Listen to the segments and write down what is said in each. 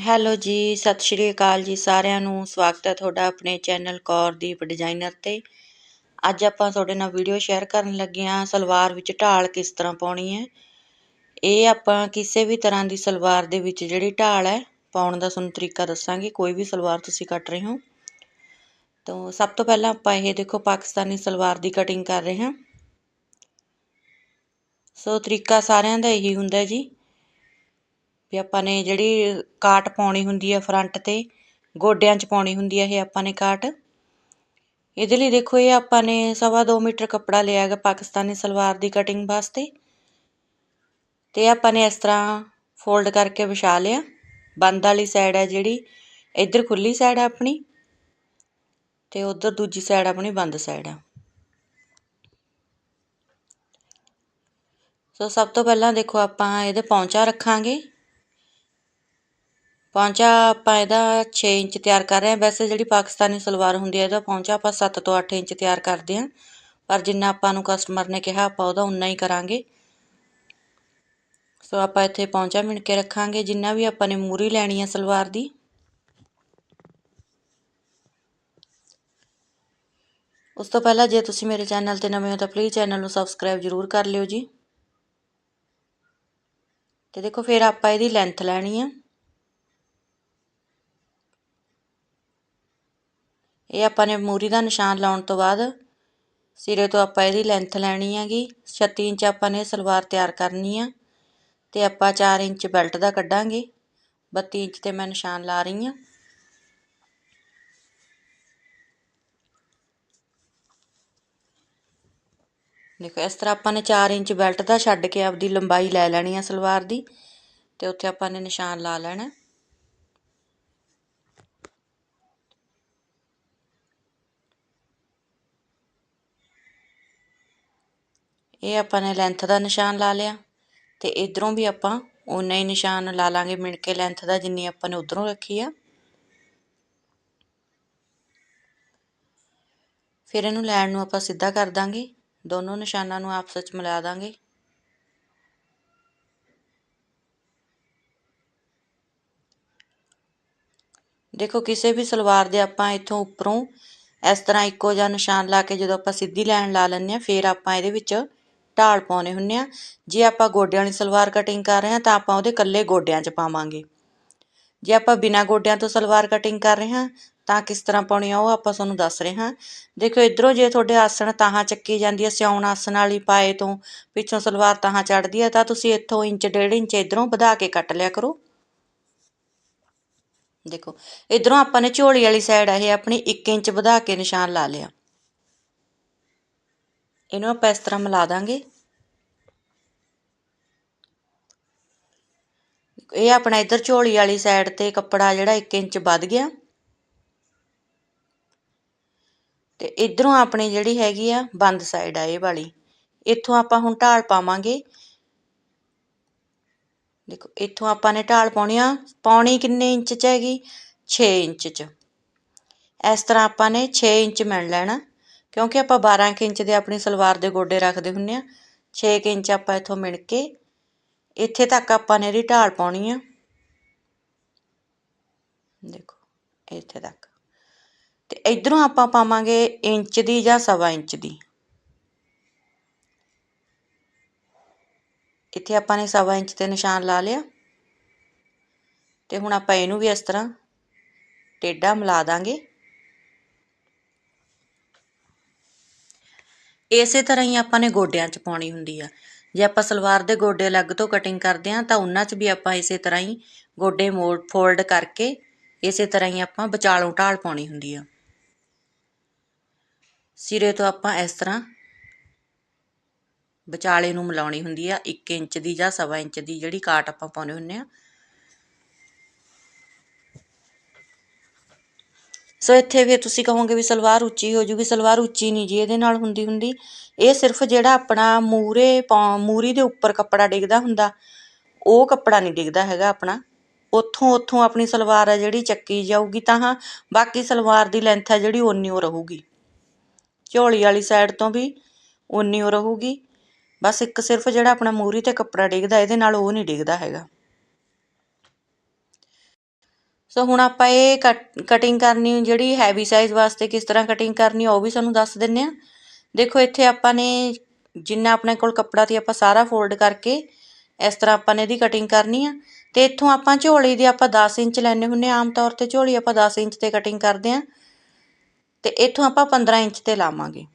Hello ਜੀ, ਸਤਿ ਸ਼੍ਰੀ ਅਕਾਲ ਜੀ ਸਾਰਿਆਂ ਨੂੰ। ਸਵਾਗਤ ਹੈ ਤੁਹਾਡਾ ਆਪਣੇ ਚੈਨਲ ਕੌਰਦੀਪ ਡਿਜ਼ਾਈਨਰ ਤੇ। ਅੱਜ ਆਪਾਂ ਤੁਹਾਡੇ ਨਾਲ ਵੀਡੀਓ ਸ਼ੇਅਰ ਕਰਨ ਲੱਗੇ ਹਾਂ, ਸਲਵਾਰ ਵਿੱਚ ਢਾਲ ਕਿਸ ਤਰ੍ਹਾਂ ਪਾਉਣੀ ਹੈ। ਇਹ ਆਪਾਂ ਕਿਸੇ ਵੀ ਤਰ੍ਹਾਂ ਦੀ ਸਲਵਾਰ ਦੇ ਵਿੱਚ ਜਿਹੜੀ ਢਾਲ ਹੈ, ਪਾਉਣ ਦਾ ਤੁਹਾਨੂੰ ਤਰੀਕਾ ਦੱਸਾਂਗੇ। ਕੋਈ ਵੀ ਸਲਵਾਰ ਤੁਸੀਂ ਕੱਟ ਰਹੇ ਹੋ। ਤਾਂ ਸਭ ਤੋਂ ਪਹਿਲਾਂ ਆਪਾਂ ਇਹ ਦੇਖੋ, ਪਾਕਿਸਤਾਨੀ ਸਲਵਾਰ ਦੀ ਕਟਿੰਗ ਕਰ ਰਹੇ ਹਾਂ। ਸੋ ਤਰੀਕਾ ਸਾਰਿਆਂ ਦਾ ਇਹੀ ਹੁੰਦਾ ਜੀ। ਵੀ ਆਪਾਂ ਨੇ ਜਿਹੜੀ ਕਾਟ ਪਾਉਣੀ ਹੁੰਦੀ ਹੈ ਫਰੰਟ ਤੇ, ਗੋਡਿਆਂ 'ਚ ਪਾਉਣੀ ਹੁੰਦੀ ਹੈ ਇਹ ਆਪਾਂ ਨੇ ਕਾਟ। ਇਹਦੇ ਲਈ ਦੇਖੋ ਇਹ ਆਪਾਂ ਨੇ ਸਵਾ 2 ਮੀਟਰ ਕੱਪੜਾ ਲਿਆ ਹੈਗਾ ਪਾਕਿਸਤਾਨੀ ਸਲਵਾਰ ਦੀ ਕਟਿੰਗ ਵਾਸਤੇ। ਤੇ ਆਪਾਂ ਨੇ ਇਸ ਤਰ੍ਹਾਂ ਫੋਲਡ ਕਰਕੇ ਵਿਛਾ ਲਿਆ। ਬੰਦ ਵਾਲੀ ਸਾਈਡ ਹੈ ਜਿਹੜੀ, ਇੱਧਰ ਖੁੱਲੀ ਸਾਈਡ ਹੈ ਆਪਣੀ ਤੇ ਉਧਰ ਦੂਜੀ ਸਾਈਡ ਆਪਣੀ ਬੰਦ ਸਾਈਡ ਆ। ਸੋ ਸਭ ਤੋਂ ਪਹਿਲਾਂ ਦੇਖੋ ਆਪਾਂ ਇਹਦੇ ਪੌਂਚਾ ਰੱਖਾਂਗੇ। ਪੌਂਚਾ ਆਪਾਂ ਇਹਦਾ ਛੇ ਇੰਚ ਤਿਆਰ ਕਰ ਰਹੇ ਹਾਂ। ਵੈਸੇ ਜਿਹੜੀ ਪਾਕਿਸਤਾਨੀ ਸਲਵਾਰ ਹੁੰਦੀ ਹੈ, ਇਹਦਾ ਪੌਂਚਾ ਆਪਾਂ ਸੱਤ ਤੋਂ ਅੱਠ ਇੰਚ ਤਿਆਰ ਕਰਦੇ ਹਾਂ। ਪਰ ਜਿੰਨਾ ਆਪਾਂ ਨੂੰ ਕਸਟਮਰ ਨੇ ਕਿਹਾ, ਆਪਾਂ ਉਹਦਾ ਉਨਾ ਹੀ ਕਰਾਂਗੇ। ਸੋ ਆਪਾਂ ਇੱਥੇ ਪੌਂਚਾ ਮਿਣ ਕੇ ਰੱਖਾਂਗੇ। ਜਿੰਨਾ ਵੀ ਆਪਾਂ ਨੇ ਮੂਰੀ ਲੈਣੀ ਹੈ ਸਲਵਾਰ ਦੀ। ਉਸ ਤੋਂ ਪਹਿਲਾਂ ਜੇ ਤੁਸੀਂ ਮੇਰੇ ਚੈਨਲ ਤੇ ਨਵੇਂ ਹੋ ਤਾਂ ਪਲੀਜ਼ ਚੈਨਲ ਨੂੰ ਸਬਸਕ੍ਰਾਈਬ ਜ਼ਰੂਰ ਕਰ ਲਿਓ ਜੀ। ਤੇ ਦੇਖੋ, ਫਿਰ ਆਪਾਂ ਇਹਦੀ ਲੈਂਥ ਲੈਣੀ ਆ ਇਹ ਆਪਾਂ ਨੇ ਮੂਰੀ ਦਾ ਨਿਸ਼ਾਨ ਲਾਉਣ ਤੋਂ ਬਾਅਦ ਸਿਰੇ ਤੋਂ ਆਪਾਂ ਇਹਦੀ ਲੈਂਥ ਲੈਣੀ ਹੈਗੀ। 36 ਇੰਚ ਆਪਾਂ ਨੇ ਸਲਵਾਰ ਤਿਆਰ ਕਰਨੀ ਆ ਤੇ ਆਪਾਂ 4 ਇੰਚ ਬੈਲਟ ਦਾ ਕੱਢਾਂਗੇ। 32 ਇੰਚ ਤੇ ਮੈਂ ਨਿਸ਼ਾਨ ਲਾ ਰਹੀ ਆ। ਦੇਖੋ, ਇਸ ਤਰ੍ਹਾਂ ਆਪਾਂ ਨੇ 4 ਇੰਚ ਬੈਲਟ ਦਾ ਛੱਡ ਕੇ ਆਪਦੀ ਲੰਬਾਈ ਲੈ ਲੈਣੀ ਆ ਸਲਵਾਰ ਦੀ ਤੇ ਉੱਥੇ ਆਪਾਂ ਨੇ ਨਿਸ਼ਾਨ ਲਾ ਲੈਣਾ। ਇਹ ਆਪਾਂ ਨੇ ਲੈਂਥ ਦਾ ਨਿਸ਼ਾਨ ਲਾ ਲਿਆ ਤੇ ਇਧਰੋਂ ਵੀ ਆਪਾਂ ਉਨਾ ਹੀ ਨਿਸ਼ਾਨ ਲਾ ਲਾਂਗੇ ਮਿਣ ਕੇ ਲੈਂਥ ਦਾ ਜਿੰਨੀ ਆਪਾਂ ਨੇ ਉਧਰੋਂ ਰੱਖੀ ਆ। ਫਿਰ ਇਹਨੂੰ ਲੈਣ ਨੂੰ ਆਪਾਂ ਸਿੱਧਾ ਕਰ ਦਾਂਗੇ। ਦੋਨੋਂ ਨਿਸ਼ਾਨਾਂ ਨੂੰ ਆਪਸ ਵਿੱਚ ਮਿਲਾ ਦਾਂਗੇ। ਦੇਖੋ ਕਿਸੇ ਵੀ ਸਲਵਾਰ ਦੇ ਆਪਾਂ ਇੱਥੋਂ ਉੱਪਰੋਂ ਇਸ ਤਰ੍ਹਾਂ ਇੱਕੋ ਜਿਹਾ ਨਿਸ਼ਾਨ ਲਾ ਕੇ ਜਦੋਂ ਆਪਾਂ ਸਿੱਧੀ ਲਾਈਨ ਲਾ ਲੈਂਦੇ ਆ ਫਿਰ ਆਪਾਂ ਇਹਦੇ ਵਿੱਚ ਢਾਲ ਪਾਉਣੇ ਹੁੰਨੇ ਆ। ਜੇ ਆਪਾਂ ਗੋਡਿਆਂ ਵਾਲੀ ਸਲਵਾਰ ਕਟਿੰਗ ਕਰ ਰਹੇ ਹਾਂ ਤਾਂ ਆਪਾਂ ਉਹਦੇ ਇਕੱਲੇ ਗੋਡਿਆਂ 'ਚ ਪਾਵਾਂਗੇ। ਜੇ ਆਪਾਂ ਬਿਨਾ ਗੋਡਿਆਂ ਤੋਂ ਸਲਵਾਰ ਕਟਿੰਗ ਕਰ ਰਹੇ ਹਾਂ ਤਾਂ ਕਿਸ ਤਰ੍ਹਾਂ ਪਾਉਣੀ ਆ ਉਹ ਆਪਾਂ ਤੁਹਾਨੂੰ ਦੱਸ ਰਹੇ ਹਾਂ। ਦੇਖੋ ਇਧਰੋਂ ਜੇ ਤੁਹਾਡੇ ਆਸਣ ਤਾਹਾਂ ਚੱਕੀ ਜਾਂਦੀ ਹੈ ਸਿਉਣ ਆਸਣ ਵਾਲੀ ਪਾਏ ਤੋਂ ਪਿੱਛੋਂ ਸਲਵਾਰ ਤਾਹਾਂ ਚੜਦੀ ਹੈ ਤਾਂ ਤੁਸੀਂ ਇੱਥੋਂ ਇੰਚ, ਡੇਢ ਇੰਚ ਇਧਰੋਂ ਵਧਾ ਕੇ ਕੱਟ ਲਿਆ ਕਰੋ। ਦੇਖੋ, ਇਧਰੋਂ ਆਪਾਂ ਨੇ ਝੋਲੀ ਵਾਲੀ ਸਾਈਡ ਇਹ ਆਪਣੀ 1 ਇੰਚ ਵਧਾ ਕੇ ਨਿਸ਼ਾਨ ਲਾ ਲਿਆ। ਇਹਨੂੰ ਆਪਾਂ ਇਸ ਤਰ੍ਹਾਂ ਮਿਲਾ ਦਾਂਗੇ। ਇਹ ਆਪਣਾ ਇੱਧਰ ਝੋਲੀ ਵਾਲੀ ਸਾਈਡ ਤੇ ਕੱਪੜਾ ਜਿਹੜਾ 1 ਇੰਚ ਵੱਧ ਗਿਆ। ਤੇ ਇਧਰੋਂ ਆਪਣੀ ਜਿਹੜੀ ਹੈਗੀ ਆ ਬੰਦ ਸਾਈਡ ਆ ਇਹ ਵਾਲੀ। ਇੱਥੋਂ ਆਪਾਂ ਹੁਣ ਢਾਲ ਪਾਵਾਂਗੇ। ਦੇਖੋ, ਇੱਥੋਂ ਆਪਾਂ ਨੇ ਢਾਲ ਪਾਉਣੀ ਆ, ਪੌਣੀ ਕਿੰਨੇ ਇੰਚ ਚ ਹੈਗੀ? 6 ਇੰਚ ਚ। ਇਸ ਤਰ੍ਹਾਂ ਆਪਾਂ ਨੇ 6 ਇੰਚ ਮਿਣ ਲੈਣਾ, ਕਿਉਂਕਿ ਆਪਾਂ 12 ਇੰਚ ਦੇ ਆਪਣੀ ਸਲਵਾਰ ਦੇ ਗੋਡੇ ਰੱਖਦੇ ਹੁੰਨੇ ਆ। 6 ਇੰਚ ਆਪਾਂ ਇੱਥੋਂ ਮਿਣ ਕੇ ਇੱਥੇ ਤੱਕ ਆਪਾਂ ਨੇ ਇਹਦੀ ਢਾਲ ਪਾਉਣੀ ਆ। ਦੇਖੋ, ਇੱਥੇ ਤੱਕ। ਤੇ ਇਧਰੋਂ ਆਪਾਂ ਪਾਵਾਂਗੇ ਇੰਚ ਦੀ ਜਾਂ ਸਵਾ ਇੰਚ ਦੀ। ਇੱਥੇ ਆਪਾਂ ਨੇ ਸਵਾ ਇੰਚ ਤੇ ਨਿਸ਼ਾਨ ਲਾ ਲਿਆ। ਤੇ ਹੁਣ ਆਪਾਂ ਇਹਨੂੰ ਵੀ ਇਸ ਤਰ੍ਹਾਂ ਟੇਡਾ ਮਿਲਾ ਦਾਂਗੇ। ਇਸੇ ਤਰ੍ਹਾਂ ਹੀ ਆਪਾਂ ਨੇ ਗੋਡਿਆਂ 'ਚ ਪਾਉਣੀ ਹੁੰਦੀ ਆ। ਜੇ ਆਪਾਂ ਸਲਵਾਰ ਦੇ ਗੋਡੇ ਅਲੱਗ ਤੋਂ ਕਟਿੰਗ ਕਰਦੇ ਹਾਂ ਤਾਂ ਉਹਨਾਂ 'ਚ ਵੀ ਆਪਾਂ ਇਸੇ ਤਰ੍ਹਾਂ ਹੀ ਗੋਡੇ ਮੋੜ ਫੋਲਡ ਕਰਕੇ ਇਸੇ ਤਰ੍ਹਾਂ ਹੀ ਆਪਾਂ ਵਿਚਾਲੋਂ ਢਾਲ ਪਾਉਣੀ ਹੁੰਦੀ ਆ। ਸਿਰੇ ਤੋਂ ਆਪਾਂ ਇਸ ਤਰ੍ਹਾਂ ਵਿਚਾਲੇ ਨੂੰ ਮਿਲਾਉਣੀ ਹੁੰਦੀ ਆ 1 ਇੰਚ ਦੀ ਜਾਂ ਸਵਾ ਇੰਚ ਦੀ ਜਿਹੜੀ ਕਾਟ ਆਪਾਂ ਪਾਉਣੇ ਹੁੰਨੇ ਆ। ਸੋ ਇੱਥੇ ਵੀ ਤੁਸੀਂ ਕਹੋਗੇ ਵੀ ਸਲਵਾਰ ਉੱਚੀ ਹੋ ਜੂਗੀ, ਸਲਵਾਰ ਉੱਚੀ ਨਹੀਂ ਜੀ, ਇਹਦੇ ਨਾਲ ਹੁੰਦੀ ਹੁੰਦੀ। ਇਹ ਸਿਰਫ ਜਿਹੜਾ ਆਪਣਾ ਮੂਰੇ ਮੂਰੀ ਦੇ ਉੱਪਰ ਕੱਪੜਾ ਡਿੱਗਦਾ ਹੁੰਦਾ, ਉਹ ਕੱਪੜਾ ਨਹੀਂ ਡਿੱਗਦਾ ਹੈਗਾ ਆਪਣਾ। ਉੱਥੋਂ ਉੱਥੋਂ ਆਪਣੀ ਸਲਵਾਰ ਆ ਜਿਹੜੀ ਚੱਕੀ ਜਾਊਗੀ ਤਾਂ ਹਾਂ, ਬਾਕੀ ਸਲਵਾਰ ਦੀ ਲੈਂਥ ਹੈ ਜਿਹੜੀ ਓਨੀ ਓ ਰਹੂਗੀ। ਝੋਲੀ ਵਾਲੀ ਸਾਈਡ ਤੋਂ ਵੀ ਓਨੀ ਓ ਰਹੂਗੀ। ਬਸ ਇੱਕ ਸਿਰਫ ਜਿਹੜਾ ਆਪਣਾ ਮੂਰੀ ਤੇ ਕੱਪੜਾ ਡਿੱਗਦਾ, ਇਹਦੇ ਨਾਲ ਉਹ ਨਹੀਂ ਡਿੱਗਦਾ ਹੈਗਾ। ਸੋ ਹੁਣ ਆਪਾਂ ਇਹ ਕਟ ਕਟਿੰਗ ਕਰਨੀ, ਜਿਹੜੀ ਹੈਵੀ ਸਾਈਜ਼ ਵਾਸਤੇ ਕਿਸ ਤਰ੍ਹਾਂ ਕਟਿੰਗ ਕਰਨੀ, ਉਹ ਵੀ ਤੁਹਾਨੂੰ ਦੱਸ ਦਿੰਨੇ ਆ। ਦੇਖੋ, ਇੱਥੇ ਆਪਾਂ ਨੇ ਜਿੰਨਾ ਆਪਣੇ ਕੋਲ ਕੱਪੜਾ ਤੇ ਆਪਾਂ ਸਾਰਾ ਫੋਲਡ ਕਰਕੇ ਇਸ ਤਰ੍ਹਾਂ ਆਪਾਂ ਨੇ ਇਹਦੀ ਕਟਿੰਗ ਕਰਨੀ ਆ। ਤੇ ਇੱਥੋਂ ਆਪਾਂ ਝੋਲੀ ਦੀ ਆਪਾਂ 10 ਇੰਚ ਲੈਣੇ ਹੁੰਨੇ ਆਮ ਤੌਰ ਤੇ ਝੋਲੀ ਆਪਾਂ 10 ਇੰਚ ਤੇ ਕਟਿੰਗ ਕਰਦੇ ਆ। ਤੇ ਇੱਥੋਂ ਆਪਾਂ 15 ਇੰਚ ਤੇ ਲਾਵਾਂਗੇ।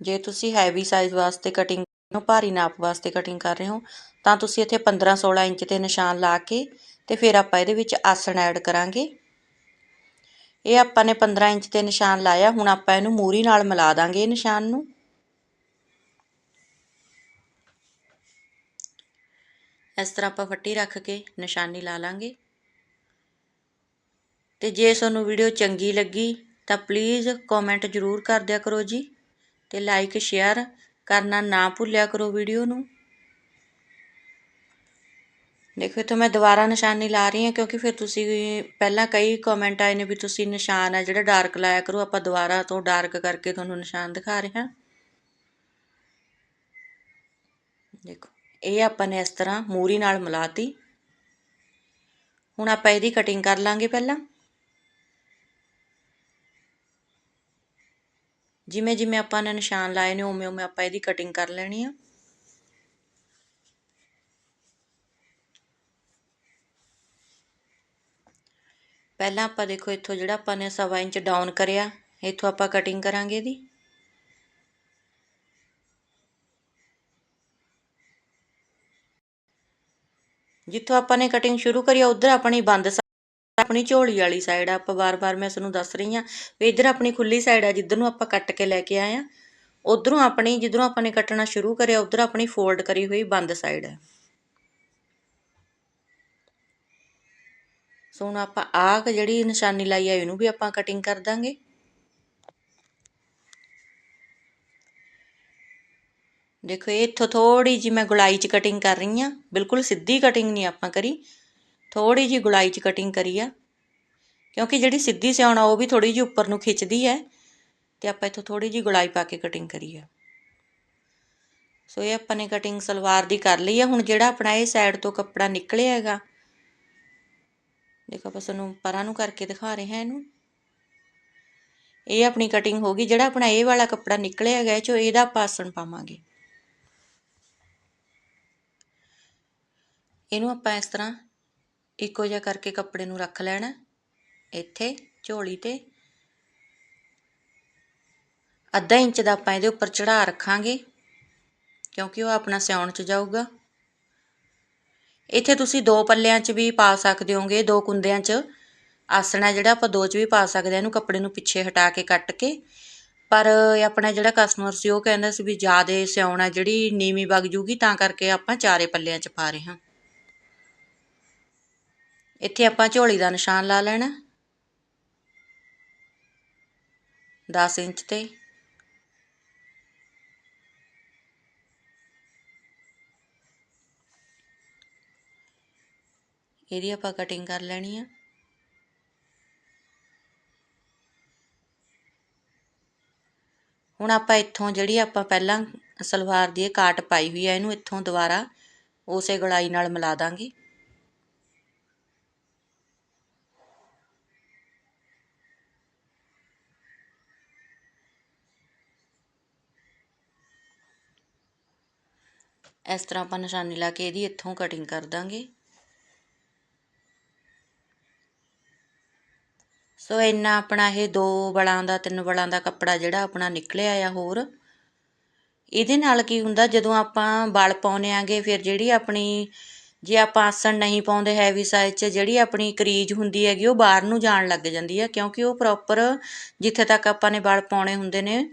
ਜੇ ਤੁਸੀਂ ਹੈਵੀ ਸਾਈਜ਼ ਵਾਸਤੇ ਕਟਿੰਗ ਭਾਰੀ ਨਾਪ ਵਾਸਤੇ ਕਟਿੰਗ ਕਰ ਰਹੇ ਹੋ, ਤਾਂ ਤੁਸੀਂ ਇੱਥੇ 15 16 ਇੰਚ ਤੇ ਨਿਸ਼ਾਨ ਲਾ ਕੇ ਤੇ ਫਿਰ ਆਪਾਂ ਇਹਦੇ ਵਿੱਚ ਆਸਣ ਐਡ ਕਰਾਂਗੇ। ਇਹ ਆਪਾਂ ਨੇ 15 ਇੰਚ ਤੇ ਨਿਸ਼ਾਨ ਲਾਇਆ, ਹੁਣ ਆਪਾਂ ਇਹਨੂੰ ਮੂਰੀ ਨਾਲ ਮਿਲਾ ਦਾਂਗੇ ਇਹ ਨਿਸ਼ਾਨ ਨੂੰ। ਇਸ ਤਰ੍ਹਾਂ ਆਪਾਂ ਫੱਟੀ ਰੱਖ ਕੇ ਨਿਸ਼ਾਨੀ ਲਾ ਲਾਂਗੇ। ਤੇ ਜੇ ਤੁਹਾਨੂੰ ਵੀਡੀਓ ਚੰਗੀ ਲੱਗੀ ਤਾਂ ਪਲੀਜ਼ ਕਮੈਂਟ ਜ਼ਰੂਰ ਕਰ ਦਿਆ ਕਰੋ ਜੀ ਤੇ ਲਾਈਕ ਸ਼ੇਅਰ ਕਰਨਾ ਨਾ ਭੁੱਲਿਆ ਕਰੋ ਵੀਡੀਓ ਨੂੰ। ਦੇਖੋ, ਇੱਥੇ ਮੈਂ ਦੁਬਾਰਾ ਨਿਸ਼ਾਨੀ ਲਾ ਰਹੀ ਹਾਂ ਕਿਉਂਕਿ ਫਿਰ ਤੁਸੀਂ ਪਹਿਲਾਂ ਕਈ ਕਮੈਂਟ ਆਏ ਨੇ ਵੀ ਤੁਸੀਂ ਨਿਸ਼ਾਨ ਹੈ, ਜਿਹੜਾ ਡਾਰਕ ਲਾਇਆ ਕਰੋ, ਆਪਾਂ ਦੁਬਾਰਾ ਤੋਂ ਡਾਰਕ ਕਰਕੇ ਤੁਹਾਨੂੰ ਨਿਸ਼ਾਨ ਦਿਖਾ ਰਹੇ ਹਾਂ। ਦੇਖੋ, ਇਹ ਆਪਾਂ ਨੇ ਇਸ ਤਰ੍ਹਾਂ ਮੂਰੀ ਨਾਲ ਮਿਲਾਤੀ। ਹੁਣ ਆਪਾਂ ਇਹਦੀ ਕਟਿੰਗ ਕਰ ਲਾਂਗੇ ਪਹਿਲਾਂ। ਜਿਵੇਂ ਜਿਵੇਂ ਆਪਾਂ ਨੇ ਨਿਸ਼ਾਨ ਲਾਏ ਨੇ, ਉਵੇਂ ਉਵੇਂ ਆਪਾਂ ਇਹਦੀ ਕਟਿੰਗ ਕਰ ਲੈਣੀ ਆ। ਪਹਿਲਾਂ ਆਪਾਂ ਦੇਖੋ ਇੱਥੋਂ ਜਿਹੜਾ ਆਪਾਂ ਨੇ ਸਵਾ ਇੰਚ ਡਾਊਨ ਕਰਿਆ, ਇੱਥੋਂ ਆਪਾਂ ਕਟਿੰਗ ਕਰਾਂਗੇ ਇਹਦੀ। ਜਿੱਥੋਂ ਆਪਾਂ ਨੇ ਕਟਿੰਗ ਸ਼ੁਰੂ ਕਰੀ ਉਧਰ ਆਪਣੀ ਬੰਦ ਆਪਣੀ ਝੋਲੀ ਵਾਲੀ ਸਾਈਡ ਆ, ਆਪਾਂ ਵਾਰ-ਵਾਰ ਮੈਂ ਤੁਹਾਨੂੰ ਦੱਸ ਰਹੀ ਆ ਵੀ ਇਧਰ ਆਪਣੀ ਖੁੱਲੀ ਸਾਈਡ ਆ, ਜਿੱਧਰ ਨੂੰ ਆਪਾਂ ਕੱਟ ਕੇ ਲੈ ਕੇ ਆਏ ਆ, ਉਧਰੋਂ ਆਪਣੀ, ਜਿੱਧਰੋਂ ਆਪਾਂ ਨੇ ਕੱਟਣਾ ਸ਼ੁਰੂ ਕਰਿਆ, ਉਧਰ ਆਪਣੀ ਫੋਲਡ ਕਰੀ ਹੋਈ ਬੰਦ ਸਾਈਡ ਹੈ ਸੋ ਹੁਣ ਆਪਾਂ ਆਹ ਜਿਹੜੀ ਨਿਸ਼ਾਨੀ ਲਾਈ ਆ, ਇਹਨੂੰ ਵੀ ਆਪਾਂ ਕਟਿੰਗ ਕਰ ਦਾਂਗੇ। ਦੇਖੋ, ਇੱਥੋਂ ਥੋੜੀ ਜੀ ਮੈਂ ਗੁਲਾਈ 'ਚ ਕਟਿੰਗ ਕਰ ਰਹੀ ਆ ਬਿਲਕੁਲ ਸਿੱਧੀ ਕਟਿੰਗ ਨਹੀਂ ਆਪਾਂ ਕਰੀ। ਥੋੜੀ ਜੀ ਗੁਲਾਈ 'ਚ ਕਟਿੰਗ ਕਰੀ ਆ। ਕਿਉਂਕਿ ਜਿਹੜੀ ਸਿੱਧੀ ਸਿਉਣਾ ਉਹ ਵੀ ਥੋੜੀ ਜੀ ਉੱਪਰ ਨੂੰ ਖਿੱਚਦੀ ਹੈ ਤੇ ਆਪਾਂ ਇੱਥੋਂ ਥੋੜੀ ਜੀ ਗੁਲਾਈ ਪਾ ਕੇ ਕਟਿੰਗ ਕਰੀ ਆ। ਸੋ ਇਹ ਆਪਾਂ ਨੇ ਕਟਿੰਗ ਸਲਵਾਰ ਦੀ ਕਰ ਲਈ ਆ। ਹੁਣ ਜਿਹੜਾ ਆਪਣਾ ਇਹ ਸਾਈਡ ਤੋਂ ਕੱਪੜਾ ਨਿਕਲਿਆ ਹੈਗਾ, ਦੇਖੋ ਆਪਾਂ ਤੁਹਾਨੂੰ ਪਰਾਂ ਨੂੰ ਕਰਕੇ ਦਿਖਾ ਰਹੇ ਹਾਂ ਇਹਨੂੰ। ਇਹ ਆਪਣੀ ਕਟਿੰਗ ਹੋ ਗਈ। ਜਿਹੜਾ ਆਪਣਾ ਇਹ ਵਾਲਾ ਕੱਪੜਾ ਨਿਕਲਿਆ ਹੈਗਾ ਚੋ ਇਹਦਾ ਪਾਸਣ ਪਾਵਾਂਗੇ। ਇਹਨੂੰ ਆਪਾਂ ਇਸ ਤਰ੍ਹਾਂ ਇੱਕੋ ਜਿਹਾ ਕਰਕੇ ਕੱਪੜੇ ਨੂੰ ਰੱਖ ਲੈਣਾ ਇੱਥੇ ਝੋਲੀ ਤੇ। ਅੱਧਾ ਇੰਚ ਦਾ ਆਪਾਂ ਇਹਦੇ ਉੱਪਰ ਚੜਾ ਰੱਖਾਂਗੇ, ਕਿਉਂਕਿ ਉਹ ਆਪਣਾ ਸਿਉਣ ਚ ਜਾਊਗਾ। ਇੱਥੇ ਤੁਸੀਂ ਦੋ ਪੱਲਿਆਂ 'ਚ ਵੀ ਪਾ ਸਕਦੇ ਹੋਗੇ ਦੋ ਕੁੰਦਿਆਂ 'ਚ। ਆਸਣਾ ਜਿਹੜਾ ਆਪਾਂ ਦੋ 'ਚ ਵੀ ਪਾ ਸਕਦੇ ਆ ਇਹਨੂੰ ਕੱਪੜੇ ਨੂੰ ਪਿੱਛੇ ਹਟਾ ਕੇ ਕੱਟ ਕੇ। ਪਰ ਆਪਣਾ ਜਿਹੜਾ ਕਸਟਮਰ ਸੀ, ਉਹ ਕਹਿੰਦਾ ਸੀ ਵੀ ਜਿਆਦੇ ਸਿਉਣਾ ਜਿਹੜੀ ਨੀਵੀਂ ਵਗ ਜੂਗੀ, ਤਾਂ ਕਰਕੇ ਆਪਾਂ ਚਾਰੇ ਪੱਲਿਆਂ 'ਚ ਪਾ ਰਹੇ ਹਾਂ। ਇੱਥੇ ਆਪਾਂ ਝੋਲੀ ਦਾ ਨਿਸ਼ਾਨ ਲਾ ਲੈਣਾ। 10 ਇੰਚ ਤੇ। ਇਹਦੀ ਆਪਾਂ ਕਟਿੰਗ ਕਰ ਲੈਣੀ ਆ। ਹੁਣ ਆਪਾਂ ਇੱਥੋਂ ਜਿਹੜੀ ਆਪਾਂ ਪਹਿਲਾਂ ਸਲਵਾਰ ਦੀ ਇਹ ਕਾਟ ਪਾਈ ਹੋਈ ਹੈ ਇਹਨੂੰ ਇੱਥੋਂ ਦੁਬਾਰਾ ਉਸੇ ਗਲਾਈ ਨਾਲ ਮਿਲਾ ਦਾਂਗੇ। ਇਸ ਤਰ੍ਹਾਂ ਆਪਾਂ ਨਿਸ਼ਾਨੀ ਲਾ ਕੇ ਇਹਦੀ ਇੱਥੋਂ ਕਟਿੰਗ ਕਰ ਦਾਂਗੇ। ਸੋ ਇੰਨਾ ਆਪਣਾ ਇਹ ਦੋ ਬਲਾਂ ਦਾ, ਤਿੰਨ ਬਲਾਂ ਦਾ ਕੱਪੜਾ ਜਿਹੜਾ ਆਪਣਾ ਨਿਕਲਿਆ ਆ ਹੋਰ। ਇਹਦੇ ਨਾਲ ਕੀ ਹੁੰਦਾ, ਜਦੋਂ ਆਪਾਂ ਬਲ ਪਾਉਨੇ ਆਂਗੇ, ਫਿਰ ਜਿਹੜੀ ਆਪਣੀ ਜੇ ਆਪਾਂ ਆਸਣ ਨਹੀਂ ਪਾਉਂਦੇ ਹੈਵੀ ਸਾਈਜ਼ 'ਚ, ਜਿਹੜੀ ਆਪਣੀ ਕਰੀਜ ਹੁੰਦੀ ਹੈਗੀ, ਉਹ ਬਾਹਰ ਨੂੰ ਜਾਣ ਲੱਗ ਜਾਂਦੀ ਹੈ ਕਿਉਂਕਿ ਉਹ ਪ੍ਰੋਪਰ ਜਿੱਥੇ ਤੱਕ ਆਪਾਂ ਨੇ ਬਲ ਪਾਉਣੇ ਹੁੰਦੇ ਨੇ,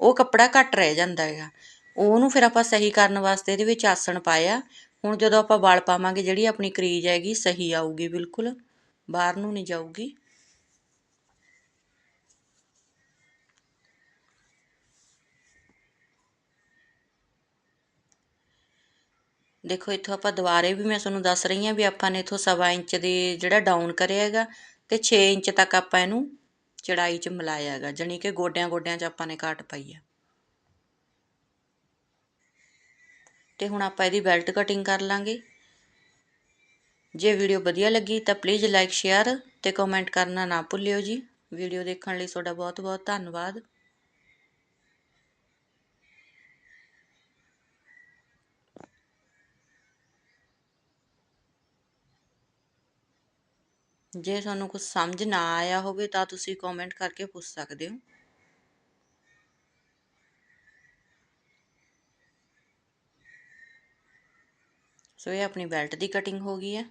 ਉਹ ਕੱਪੜਾ ਘੱਟ ਰਹਿ ਜਾਂਦਾ ਹੈਗਾ। ਉਹਨੂੰ ਫਿਰ ਆਪਾਂ ਸਹੀ ਕਰਨ ਵਾਸਤੇ ਇਹਦੇ ਵਿੱਚ ਆਸਣ ਪਾਇਆ। ਹੁਣ ਜਦੋਂ ਆਪਾਂ ਵਲ ਪਾਵਾਂਗੇ, ਜਿਹੜੀ ਆਪਣੀ ਕਰੀਜ ਹੈਗੀ, ਸਹੀ ਆਊਗੀ ਬਿਲਕੁਲ। ਬਾਹਰ ਨੂੰ ਨਹੀਂ ਜਾਊਗੀ। ਦੇਖੋ, ਇੱਥੋਂ ਆਪਾਂ ਦੁਬਾਰੇ ਵੀ ਮੈਂ ਤੁਹਾਨੂੰ ਦੱਸ ਰਹੀ ਹਾਂ ਵੀ ਆਪਾਂ ਨੇ ਇੱਥੋਂ ਸਵਾ ਇੰਚ ਦੇ ਜਿਹੜਾ ਡਾਊਨ ਕਰਿਆ ਹੈਗਾ ਤੇ 6 ਇੰਚ ਤੱਕ ਆਪਾਂ ਇਹਨੂੰ ਚੜਾਈ 'ਚ ਮਿਲਾਇਆ ਹੈਗਾ ਜਾਨੀ ਕਿ ਗੋਡਿਆਂ ਗੋਡਿਆਂ 'ਚ ਆਪਾਂ ਨੇ ਕਾਟ ਪਾਈ ਹੈ ਤੇ ਹੁਣ ਆਪਾਂ ਇਹਦੀ ਬੈਲਟ ਕਟਿੰਗ ਕਰ ਲਾਂਗੇ। ਜੇ ਵੀਡੀਓ ਵਧੀਆ ਲੱਗੀ ਤਾਂ ਪਲੀਜ਼ ਲਾਈਕ ਸ਼ੇਅਰ ਤੇ ਕਮੈਂਟ ਕਰਨਾ ਨਾ ਭੁੱਲਿਓ ਜੀ। ਵੀਡੀਓ ਦੇਖਣ ਲਈ ਤੁਹਾਡਾ ਬਹੁਤ ਬਹੁਤ ਧੰਨਵਾਦ। ਜੇ ਤੁਹਾਨੂੰ ਕੁਝ ਸਮਝ ਨਾ ਆਇਆ ਹੋਵੇ ਤਾਂ ਤੁਸੀਂ ਕਮੈਂਟ ਕਰਕੇ ਪੁੱਛ ਸਕਦੇ ਹੋ। ਸੋ ਇਹ ਆਪਣੀ ਬੈਲਟ ਦੀ ਕਟਿੰਗ ਹੋ ਗਈ ਹੈ।